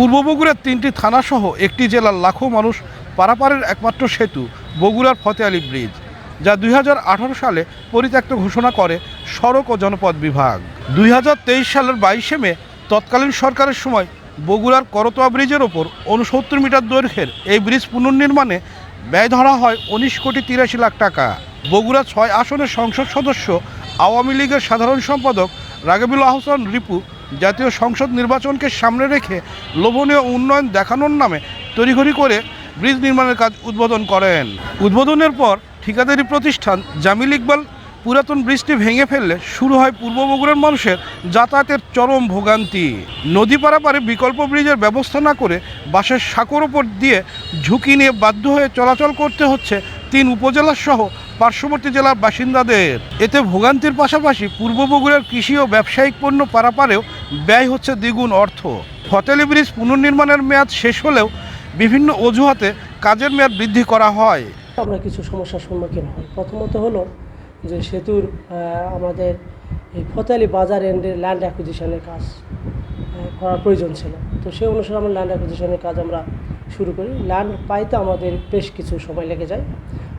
পূর্ব বগুড়ার তিনটি থানাসহ একটি জেলার লাখো মানুষ পারাপারের একমাত্র সেতু, বগুড়ার ফতে আলী ব্রিজ, যা দুই হাজার আঠারো সালে পরিত্যক্ত ঘোষণা করে সড়ক ও জনপদ বিভাগ। দুই হাজার তেইশ সালের বাইশে মে, তৎকালীন সরকারের সময় বগুড়ার করতোয়া ব্রিজের ওপর উনসত্তর মিটার দৈর্ঘ্যের এই ব্রিজ পুনর্নির্মাণে ব্যয় ধরা হয় উনিশ কোটি তিরাশি লাখ টাকা। বগুড়া ছয় আসনের সংসদ সদস্য আওয়ামী লীগের সাধারণ সম্পাদক রাগেবুল আহসান রিপু জাতীয় সংসদ নির্বাচনকে সামনে রেখে লোভনীয় উন্নয়ন দেখানোর নামে তড়িঘড়ি করে ব্রিজ নির্মাণের কাজ উদ্বোধন করেন। উদ্বোধনের পর ঠিকাদারি প্রতিষ্ঠান জামিল ইকবাল পুরাতন ব্রিজটি ভেঙে ফেললে শুরু হয় পূর্ব বগুড়ার মানুষের যাতায়াতের চরম ভোগান্তি। নদী পারাপারে বিকল্প ব্রিজের ব্যবস্থা না করে বাসের সাঁকোর ওপর দিয়ে ঝুঁকি নিয়ে বাধ্য হয়ে চলাচল করতে হচ্ছে তিন উপজেলা সহ পার্শ্ববর্তী জেলার বাসিন্দাদের। এতে ভোগান্তির পাশাপাশি পূর্ব বগুড়ার কৃষি ও ব্যবসায়িক পণ্য পারাপারেও ব্যয় হচ্ছে দ্বিগুণ অর্থ। ফতেলি ব্রিজ পুনর্নির্মাণের মেয়াদ শেষ হলেও বিভিন্ন অজুহাতে কাজের মেয়াদ বৃদ্ধি করা হয়। আমরা কিছু সমস্যার সম্মুখীন হই। প্রথমত হলো যে সেতুর আমাদের এই ফতেয়ালি বাজার এন্ডের ল্যান্ড অ্যাকুইজিশনের কাজ করার প্রয়োজন ছিল। তো সেই অনুসারে আমরা ল্যান্ড অ্যাকুইজিশনের কাজ আমরা শুরু করি। ল্যান্ড পাইতে আমাদের বেশ কিছু সময় লেগে যায়।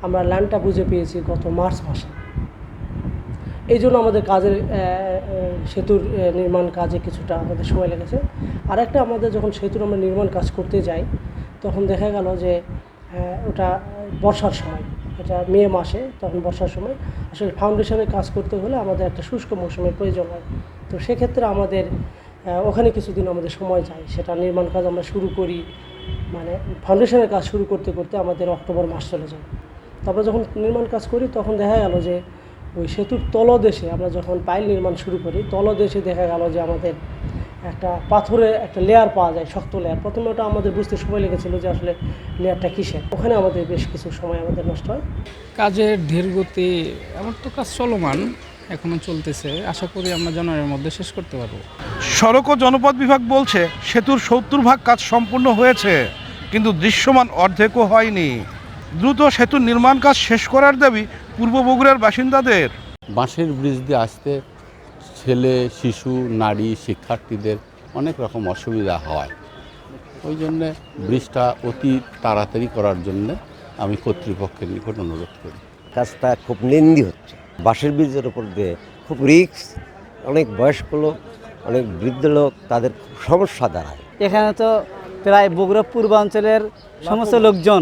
আমরা ল্যান্ডটা বুঝে পেয়েছি গত মার্চ মাসে। এই জন্য আমাদের কাজের সেতুর নির্মাণ কাজে কিছুটা আমাদের সময় লেগেছে। আর একটা আমাদের যখন সেতুর আমরা নির্মাণ কাজ করতে যাই, তখন দেখা গেল যে ওটা বর্ষার সময়, এটা মে মাসে, তখন বর্ষার সময়। আসলে ফাউন্ডেশনের কাজ করতে হলে আমাদের একটা শুষ্ক মৌসুমের প্রয়োজন হয়। তো সেক্ষেত্রে আমাদের ওখানে কিছুদিন আমাদের সময় যায়। সেটা নির্মাণ কাজ আমরা শুরু করি মানে ফাউন্ডেশনের কাজ শুরু করতে করতে আমাদের অক্টোবর মাস চলে যায়। তারপরে যখন নির্মাণ কাজ করি, তখন দেখা গেল যে ওই সেতুর তলদেশে আমরা যখন পাইল নির্মাণ শুরু করি তলদেশে দেখা গেল যে আমাদের একটা পাথরের একটা লেয়ার পাওয়া যায় শক্ত লেয়ার প্রথমে ওটা আমাদের বুঝতে সময় লেগেছিল যে আসলে লেয়ারটা কিসের। ওখানে আমাদের বেশ কিছু সময় আমাদের নষ্ট হয়। কাজের ধীর গতি আমার তো কাজ চলমান এখনও চলতেছে। আশা করি আমরা জানুয়ারির মধ্যে শেষ করতে পারব। সড়ক ও জনপদ বিভাগ বলছে সেতুর সত্তর ভাগ কাজ সম্পূর্ণ হয়েছে কিন্তু দৃশ্যমান অর্ধেকও হয়নি। দ্রুত সেতুর নির্মাণ কাজ শেষ করার দাবি পূর্ব বগুড়ার বাসিন্দাদের? বাঁশের ব্রিজ দিয়ে আসতে ছেলে শিশু নারী শিক্ষার্থীদের অনেক রকম অসুবিধা হয়। ওই জন্যে ব্রিজটা অতি তাড়াতাড়ি করার জন্যে আমি কর্তৃপক্ষের নিকট অনুরোধ করি। কাজটা খুব লেন্দি হচ্ছে। বাঁশের ব্রিজের ওপর দিয়ে খুব রিক্স অনেক বয়স্ক লোক অনেক বৃদ্ধ লোক তাদের খুব সমস্যা দাঁড়ায়। এখানে তো প্রায় বগুড়া পূর্বাঞ্চলের সমস্ত লোকজন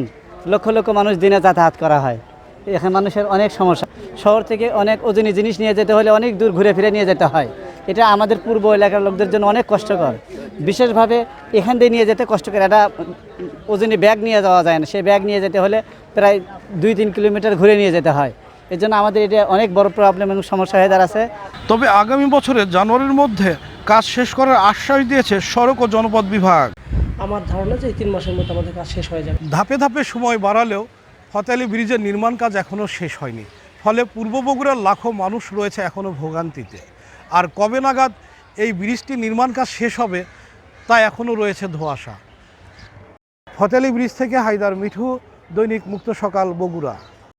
লক্ষ লক্ষ মানুষ দিনে যাতায়াত করা হয়। এখানে মানুষের অনেক সমস্যা। শহর থেকে অনেক ওজনী জিনিস নিয়ে যেতে হলে অনেক দূর ঘুরে ফিরে নিয়ে যেতে হয়। এটা আমাদের পূর্ব এলাকার লোকদের জন্য অনেক কষ্টকর। বিশেষভাবে এখান দিয়ে নিয়ে যেতে কষ্টকর একটা ওজনী ব্যাগ নিয়ে যাওয়া যায় না। সেই ব্যাগ নিয়ে যেতে হলে প্রায় দুই তিন কিলোমিটার ঘুরে নিয়ে যেতে হয়। এর জন্য আমাদের এটা অনেক বড় প্রবলেম এবং সমস্যা হয়ে দাঁড়াচ্ছে। তবে আগামী বছরের জানুয়ারির মধ্যে কাজ শেষ করার আশ্বাস দিয়েছে সড়ক ও জনপদ বিভাগ। আমার ধারণা যে এই তিন মাসের মধ্যে আমাদের কাজ শেষ হয়ে যাবে। ধাপে ধাপে সময় বাড়ালেও ফতেলি ব্রিজের নির্মাণ কাজ এখনও শেষ হয়নি। ফলে পূর্ব বগুড়ার লাখো মানুষ রয়েছে এখনও ভোগান্তিতে। আর কবে নাগাদ এই ব্রিজটি নির্মাণ কাজ শেষ হবে, তা এখনও রয়েছে ধোয়াশা। ফতেলি ব্রিজ থেকে হায়দার মিঠু, দৈনিক মুক্ত সকাল, বগুড়া।